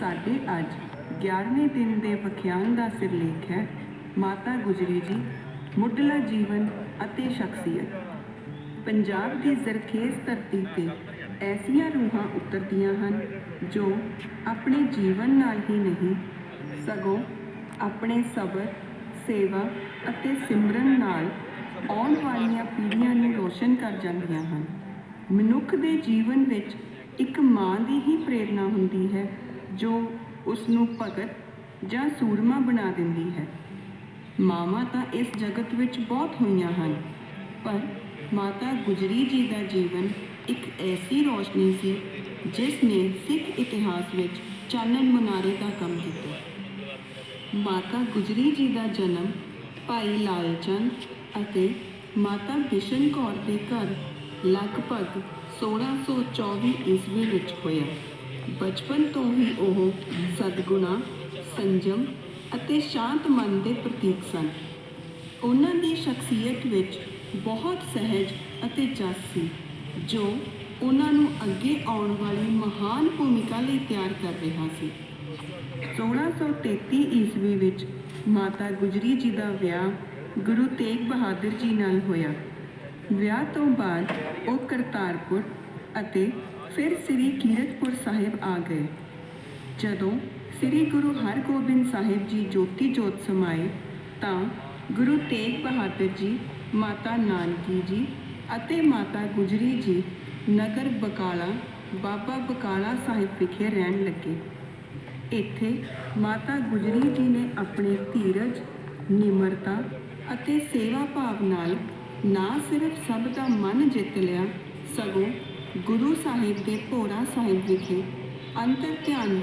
ਸਾਡੇ ਅੱਜ 11ਵੇਂ ਦਿਨ ਦੇ ਵਿਖਿਆਨ ਦਾ ਸਿਰਲੇਖ ਹੈ, ਮਾਤਾ ਗੁਜਰੀ ਜੀ, ਮੁੱਢਲਾ ਜੀਵਨ ਅਤੇ ਸ਼ਖਸੀਅਤ। ਪੰਜਾਬ ਦੀ ਜ਼ਰਖੇਜ਼ ਧਰਤੀ ਤੇ ਐਸੀਆਂ ਰੂਹਾਂ ਉਤਰਦੀਆਂ ਹਨ, ਜੋ ਆਪਣੇ ਜੀਵਨ ਨਾਲ ਹੀ ਨਹੀਂ, ਸਗੋਂ ਆਪਣੇ ਸਬਰ, ਸੇਵਾ ਅਤੇ ਸਿਮਰਨ ਨਾਲ ਆਉਣ ਵਾਲੀਆਂ ਪੀੜ੍ਹੀਆਂ ਨੂੰ ਰੋਸ਼ਨ ਕਰ ਜਾਂਦੀਆਂ ਹਨ। ਮਨੁੱਖ ਦੇ ਜੀਵਨ ਵਿੱਚ ਇੱਕ ਮਾਂ ਦੀ ਹੀ ਪ੍ਰੇਰਣਾ ਹੁੰਦੀ ਹੈ। ਜੋ ਉਸ ਨੂੰ ਭਗਤ ਜਾਂ ਸੂਰਮਾ ਬਣਾ ਦਿੰਦੀ ਹੈ। ਮਾਵਾਂ ਤਾਂ ਇਸ ਜਗਤ ਵਿੱਚ ਬਹੁਤ ਹੋਈਆਂ ਹਨ, ਪਰ ਮਾਤਾ ਗੁਜਰੀ ਜੀ ਦਾ ਜੀਵਨ ਇੱਕ ਐਸੀ ਰੋਸ਼ਨੀ ਸੀ, ਜਿਸ ਨੇ ਸਿੱਖ ਇਤਿਹਾਸ ਵਿੱਚ ਚਾਨਣ ਮੁਨਾਰੇ ਦਾ ਕੰਮ ਕੀਤਾ। ਮਾਤਾ ਗੁਜਰੀ ਜੀ ਦਾ ਜਨਮ ਭਾਈ ਲਾਲਚੰਦ ਅਤੇ ਮਾਤਾ ਬਿਸ਼ਨ ਕੌਰ ਦੇ ਘਰ ਲਗਭਗ 1624 ਈਸਵੀ ਵਿੱਚ ਹੋਇਆ। ਬਚਪਨ ਤੋਂ ਹੀ ਉਹ ਸਦਗੁਣਾ, ਸੰਜਮ ਅਤੇ ਸ਼ਾਂਤ ਮਨ ਦੇ ਪ੍ਰਤੀਕ ਸਨ। ਉਹਨਾਂ ਦੀ ਸ਼ਖਸੀਅਤ ਵਿੱਚ ਬਹੁਤ ਸਹਿਜ ਅਤੇ ਜਸ ਸੀ, ਜੋ ਉਹਨਾਂ ਨੂੰ ਅੱਗੇ ਆਉਣ ਵਾਲੀ ਮਹਾਨ ਭੂਮਿਕਾ ਲਈ ਤਿਆਰ ਕਰ ਰਿਹਾ ਸੀ। 1633 ਈਸਵੀ ਵਿੱਚ ਮਾਤਾ ਗੁਜਰੀ ਜੀ ਦਾ ਵਿਆਹ ਗੁਰੂ ਤੇਗ ਬਹਾਦਰ ਜੀ ਨਾਲ ਹੋਇਆ। ਵਿਆਹ ਤੋਂ ਬਾਅਦ ਉਹ ਕਰਤਾਰਪੁਰ ਅਤੇ ਫਿਰ ਸ੍ਰੀ ਕੀਰਤਪੁਰ ਸਾਹਿਬ ਆ ਗਏ। ਜਦੋਂ ਸ੍ਰੀ ਗੁਰੂ ਹਰਗੋਬਿੰਦ ਸਾਹਿਬ ਜੀ ਜੋਤੀ ਜੋਤ ਸਮਾਏ, ਤਾਂ ਗੁਰੂ ਤੇਗ ਬਹਾਦਰ ਜੀ, ਮਾਤਾ ਨਾਨਕੀ ਜੀ ਅਤੇ ਮਾਤਾ ਗੁਜਰੀ ਜੀ ਨਗਰ ਬਕਾਲਾ, ਬਾਬਾ ਬਕਾਲਾ ਸਾਹਿਬ ਵਿਖੇ ਰਹਿਣ ਲੱਗੇ। ਇੱਥੇ ਮਾਤਾ ਗੁਜਰੀ ਜੀ ਨੇ ਆਪਣੇ ਧੀਰਜ, ਨਿਮਰਤਾ ਅਤੇ ਸੇਵਾ ਭਾਵ ਨਾਲ ਨਾ ਸਿਰਫ ਸਭ ਦਾ ਮਨ ਜਿੱਤ ਲਿਆ, ਸਗੋਂ ਗੁਰੂ ਸਾਹਿਬ ਦੇ ਭੋਰਾ ਸਾਹਿਬ ਵਿਖੇ ਅੰਤਰ ਧਿਆਨ